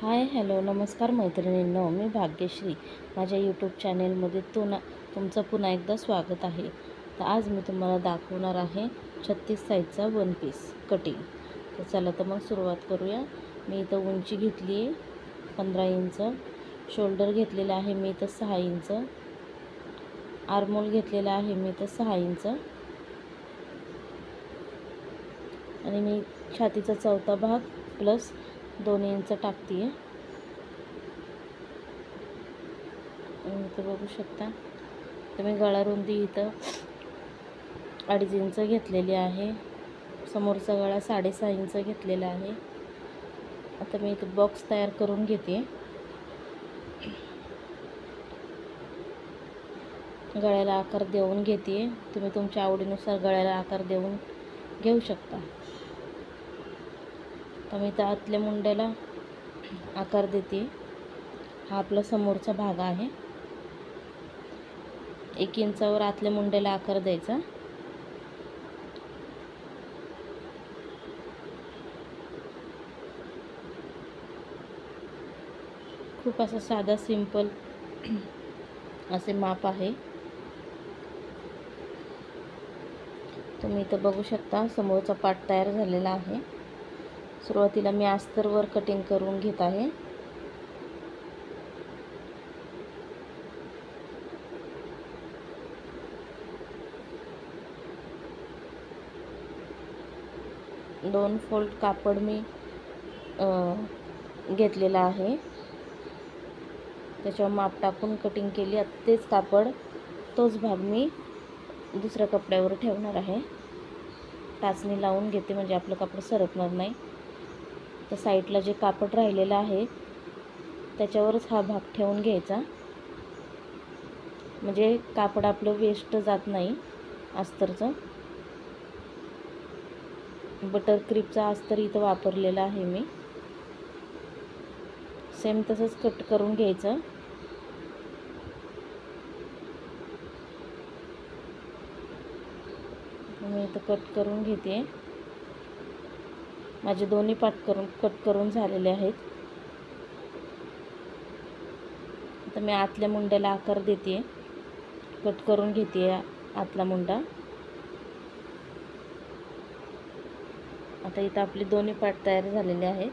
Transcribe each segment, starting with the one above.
Hi hello नमस्कार मैत्रिणींनो मी भाग्यश्री. माझ्या यूट्यूब चॅनेलमध्ये तुना तुमचं पुन्हा एकदा स्वागत आहे. तर आज मी तुम्हाला दाखवणार आहे छत्तीस साईजचा वन पीस कटिंग तर चला तर मग सुरुवात करूया. मी इथं उंची घेतली आहे पंधरा इंच. शोल्डर घेतलेलं आहे मी इथं सहा इंच. आरमोल घेतलेला आहे मी इथं सहा इंच. आणि मी छातीचा चौथा भाग प्लस दोन इंच टाकते आहे इथं बघू शकता. तुम्ही गळा रुंदी इथं अडीच इंच घेतलेली आहे. समोरचा गळा साडेसहा इंच घेतलेला आहे. आता मी इथं बॉक्स तयार करून घेते. गळ्याला आकार देऊन घेते. तुम्ही तुमच्या आवडीनुसार गळ्याला आकार देऊन घेऊ शकता. तर मी तर आतल्या मुंड्याला आकार देते. हा आपला समोरचा भाग आहे. एक इंचावर आतल्या मुंड्याला आकार द्यायचा. खूप असं साधा सिंपल असे माप आहे. तुम्ही इथं बघू शकता समोरचा पाट तयार झालेला आहे. सुरुवातीला मी अस्तरवर कटिंग करून घेत आहे. दोन फोल्ड कापड मी घेतलेला आहे. त्याच्यावर माप टाकून कटिंग केली. तेच कापड तोच भाग मी दुसऱ्या कपड्यावर ठेवणार आहे. टाचणी लावून घेते म्हणजे आपलं कापड सरकणार नाही. तर साईडला जे कापड राहिलेलं आहे त्याच्यावरच हा भाग ठेवून घ्यायचा. म्हणजे कापड आपलं वेस्ट जात नाही अस्तरचं. बटर क्रिपचा अस्तर इथं वापरलेला आहे मी. सेम तसंच कट करून घ्यायचं. मी इथं कट करून घेते. माझे दोन्ही पाट करून कट करून झालेले आहेत. आता मी आतल्या मुंड्याला आकार देते कट करून घेते आतला मुंडा. आता इथं आपले दोन्ही पाट तयार झालेले आहेत.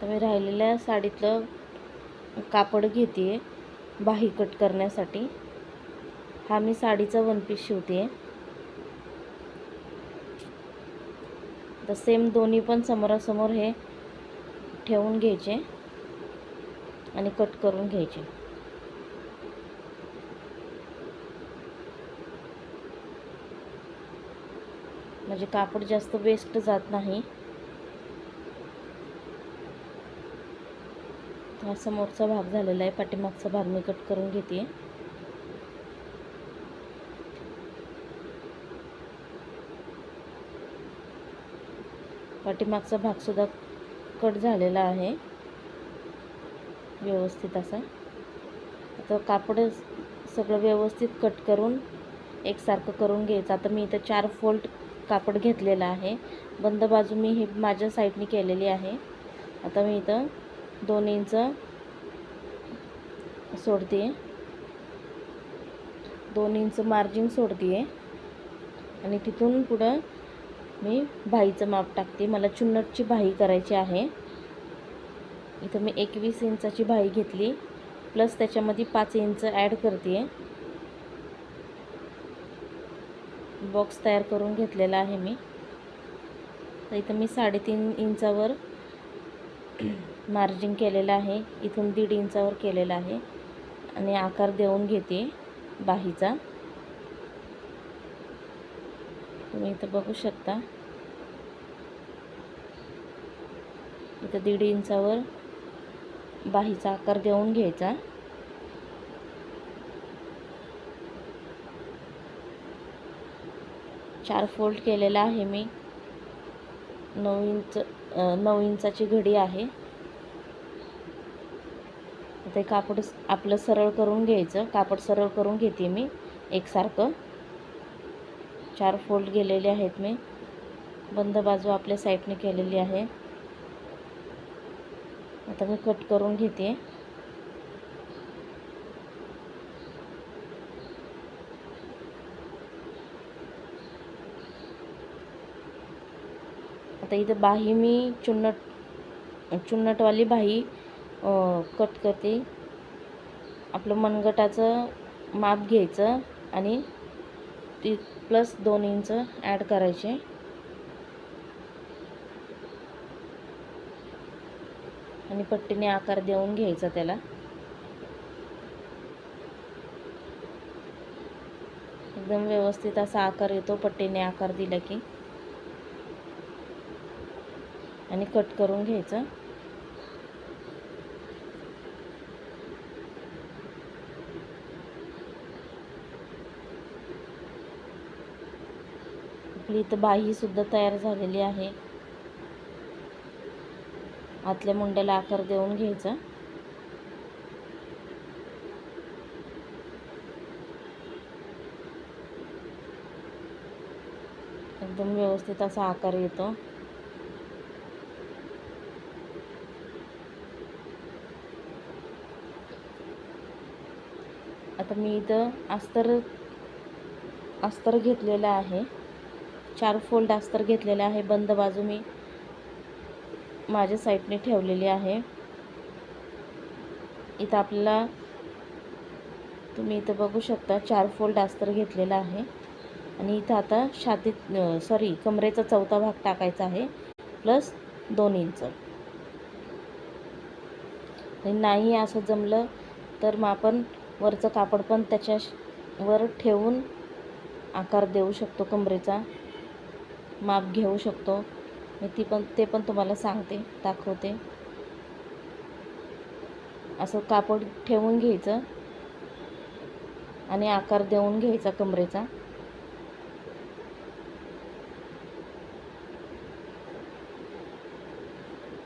तर मी राहिलेल्या साडीतलं कापड घेते बाही कट करण्यासाठी. हा मी साडीचा वन पीस शिवते तर सेम दोन्ही पण समोरासमोर हे ठेवून घ्यायचे आणि कट करून घ्यायचे. म्हणजे कापड जास्त वेस्ट जात नाही. हा समोरचा भाग झालेला आहे. पाठीमागचा भाग मी कट करून घेते. पाठीमागचा भागसुद्धा कट झालेला आहे. व्यवस्थित असा. आता कापड सगळं व्यवस्थित कट करून एकसारखं करून घ्यायचं. आता मी इथं चार फोल्ड कापड घेतलेलं आहे. बंद बाजू मी ही माझ्या साईडने केलेली आहे. आता मी इथं दोन इंच सोडते. दोन इंच मार्जिन सोडते. आणि तिथून पुढं मी भाईचं माप टाकते. मला चुन्नटची भाई करायची आहे. इथं मी एकवीस इंचाची भाई घेतली. प्लस त्याच्यामध्ये पाच इंच ॲड करते. बॉक्स तयार करून घेतलेला आहे मी. तर इथं मी साडेतीन इंचावर मार्जिन केलेलं आहे. इथून दीड इंचावर केलेलं आहे. आणि आकार देऊन घेते बाहीचा. तुम्ही इथं बघू शकता. इथं दीड इंचावर बाहीचा आकार देऊन घ्यायचा. चार फोल्ड केलेला आहे मी. नऊ इंच नऊ इंचाची घडी आहे. ते कापड आपलं सरळ करून घ्यायचं. कापड सरळ करून घेते मी एकसारखं. चार फोल्ड गेलेले आहेत मी. बंद बाजू आपल्या साईडने केलेली आहे. आता मी कट करून घेते. आता इथं बाही मी चुन्नट चुन्नटवाली बाही अं, कट करते आपलं मनगटाचं माप घ्यायचं आणि ती प्लस दोन इंच ॲड करायचे. आणि पट्टीने आकार देऊन घ्यायचा त्याला. एकदम व्यवस्थित असा आकार येतो पट्टीने आकार दिला की. आणि कट करून घ्यायचं. आपली इथं बाहीसुद्धा तयार झालेली आहे. आतल्या मुंड्याला आकार देऊन घ्यायचा. एकदम व्यवस्थित असा आकार येतो. आता मी इथं अस्तर अस्तर घेतलेलं आहे. चार फोल्ड अस्तर घेतलेले आहे. बंद बाजू मी माझ्या साईडने ठेवलेली आहे. इथं आपल्याला तुम्ही इथं बघू शकता चार फोल्ड अस्तर घेतलेलं आहे. आणि इथं आता छातीत सॉरी कमरेचा चौथा भाग टाकायचा आहे प्लस दोन इंच आणि नाही असं जमलं तर मग आपण वरचं कापड पण त्याच्या वर ठेवून आकार देऊ शकतो कमरेचा. माप घेऊ शकतो. मी ती पण ते पण तुम्हाला सांगते दाखवते. असं कापड ठेवून घ्यायचं. आणि आकार देऊन घ्यायचा कमरेचा.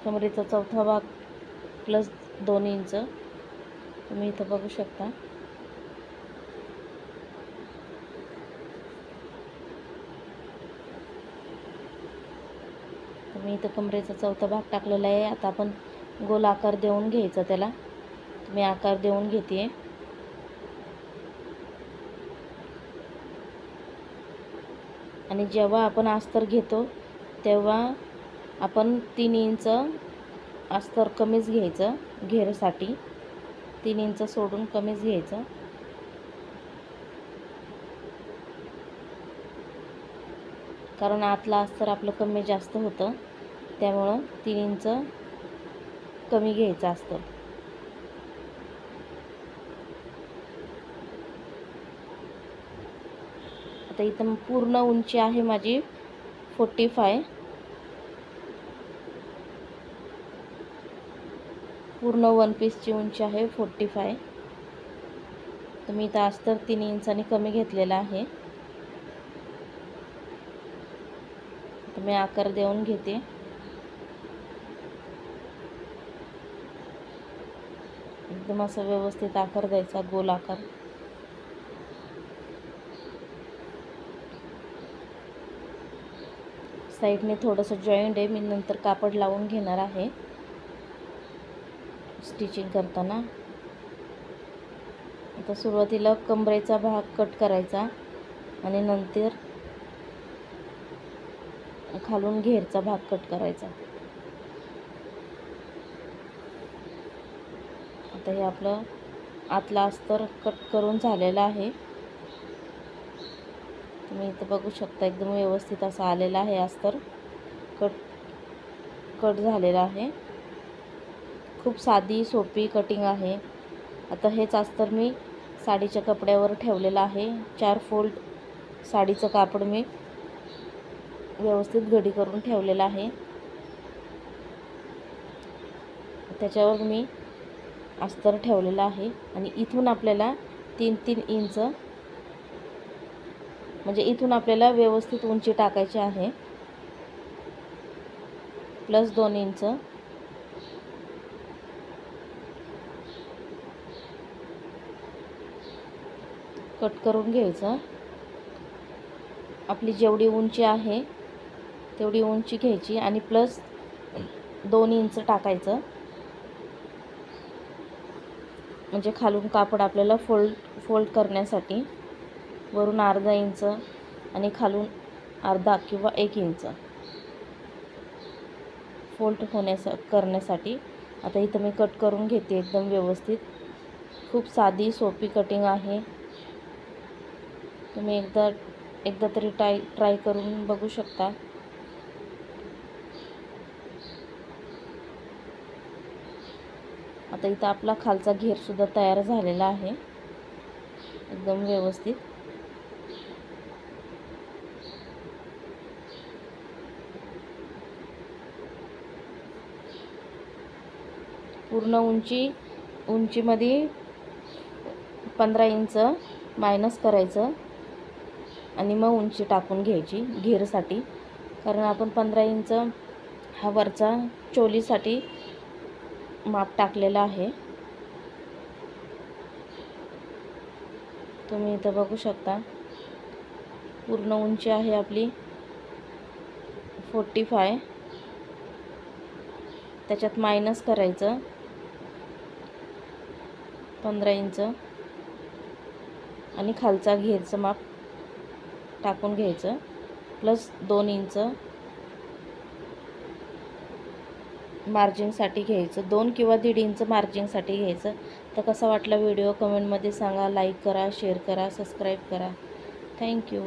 कमरेचा चौथा भाग प्लस दोन इंच. तुम्ही इथं बघू शकता. तर मी इथं कमरेचा चौथा भाग टाकलेला आहे. आता आपण गोल आकार देऊन घ्यायचा त्याला. मी आकार देऊन घेते आणि जेव्हा आपण अस्तर घेतो तेव्हा आपण तीन इंच अस्तर कमीच घ्यायचं. घेरसाठी तीन इंच सोडून कमीच घ्यायचं. कारण आतला अस्तर आपलं कमी जास्त होतं. त्यामुळं तीन इंच कमी घ्यायचं असतं आता इथं पूर्ण उंची आहे माझी फोर्टी फाय. पूर्ण वन पीसची उंची आहे फोर्टी फाय. तर मी इथं अस्तर तीन इंचाने कमी घेतलेला आहे. मी आकार देऊन घेते. एकदम असं व्यवस्थित आकार द्यायचा गोल आकार. साईडने थोडंसं जॉईंट आहे मी नंतर कापड लावून घेणार आहे. स्टिचिंग करताना. आता सुरुवातीला कमरेचा भाग कट करायचा आणि नंतर खालून घेरचा भाग कट करायचा. आता हे आपलं आतला अस्तर कट करून झालेलं आहे. तुम्ही इथं बघू शकता एकदम व्यवस्थित असं आलेलं आहे अस्तर कट कट झालेला आहे. खूप साधी सोपी कटिंग आहे. आता हेच अस्तर मी साडीच्या कपड्यावर ठेवलेलं आहे. चार फोल्ड साडीचं कापड मी व्यवस्थित घडी करून ठेवलेलं आहे. त्याच्यावर मी अस्तर ठेवलेलं आहे आणि इथून आपल्याला तीन तीन इंच म्हणजे इथून आपल्याला व्यवस्थित उंची टाकायची आहे. प्लस दोन इंच. कट करून घ्यायचं. आपली जेवढी उंची आहे तेवढी उंची घ्यायची आणि प्लस दोन इंच टाकायचं. म्हणजे खालून कापड आपल्याला फोल्ड फोल्ड करण्यासाठी वरून अर्धा इंच आणि खालून अर्धा किंवा एक इंच फोल्ड होण्यासा करण्यासाठी. आता इथं मी कट करून घेते एकदम व्यवस्थित. खूप साधी सोपी कटिंग आहे. तुम्ही एकदा एकदा तरी ट्राय ट्राय करून बघू शकता. आता इथं आपला खालचा घेरसुद्धा तयार झालेला आहे. एकदम व्यवस्थित. पूर्ण उंची उंचीमध्ये पंधरा इंच मायनस करायचं आणि मग उंची टाकून घ्यायची घेरसाठी. कारण आपण पंधरा इंच हा वरचा चोलीसाठी माप टाकलेला आहे. तुम्ही इथं बघू शकता. पूर्ण उंची आहे आपली फोर्टी फाय त्याच्यात मायनस करायचं. पंधरा इंच. आणि खालचा घेरचं माप टाकून घ्यायचं. प्लस दोन इंच. मार्जिनसाठी घ्यायचं दोन किंवा दीड इंच मार्जिनसाठी घ्यायचं. तर कसा वाटला व्हिडिओ? कमेंटमध्ये सांगा लाईक करा शेअर करा सबस्क्राईब करा. थँक्यू.